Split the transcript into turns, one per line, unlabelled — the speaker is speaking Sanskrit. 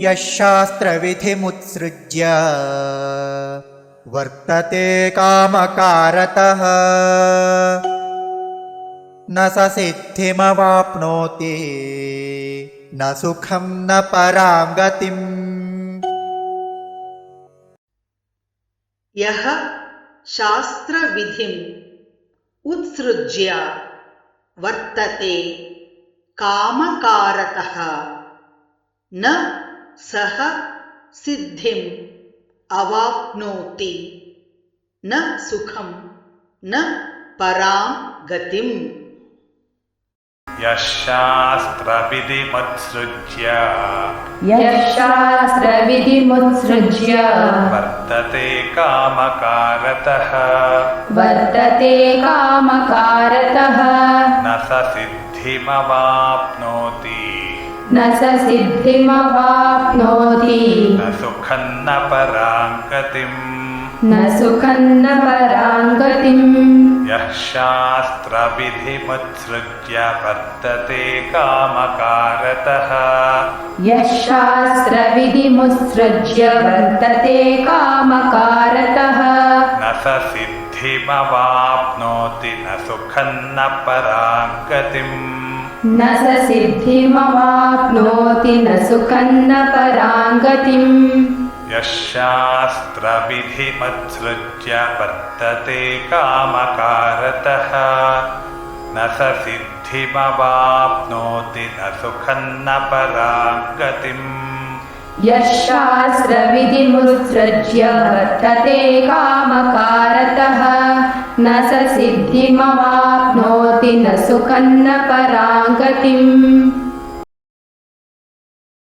यः शास्त्रविधिमुत्सृज्य। वर्तते कामकारतः। न स सिद्धिमवाप्नोति न सुखं न परां गतिम्।
यः शास्त्रविधिम् उत्सृज्य वर्तते कामकारतः। न सः सिद्धिम् अवाप्नोति। न सुखं न परां गतिम्।
यः शास्त्रविधिमुत्सृज्य
यः शास्त्रविधिमुत्सृज्य
वर्तते कामकारतः।
वर्तते कामकारतः।
न स सिद्धिमवाप्नोति।
न स सिद्धिमवाप्नोति।
न सुखं न परां गतिम्
न सुखं न परां गतिम्
यः शास्त्रविधिमुत्सृज्य वर्तते कामकारतः।
यः शास्त्रविधिमुत्सृज्य वर्तते कामकारतः।
न स सिद्धिमवाप्नोति न सुखं न परां गतिम्
न स सिद्धिमवाप्नोति न सुखं न परां गतिम्
यः शास्त्रविधिमत्सृज्य वर्तते कामकारतः। न स सिद्धिमवाप्नोति न सुखं न परां गतिम्
यः शास्त्रविधिमुत्सृज्य वर्तते कामकारतः न स सिद्धिमवाप्नोति न सुखं न परां गतिम्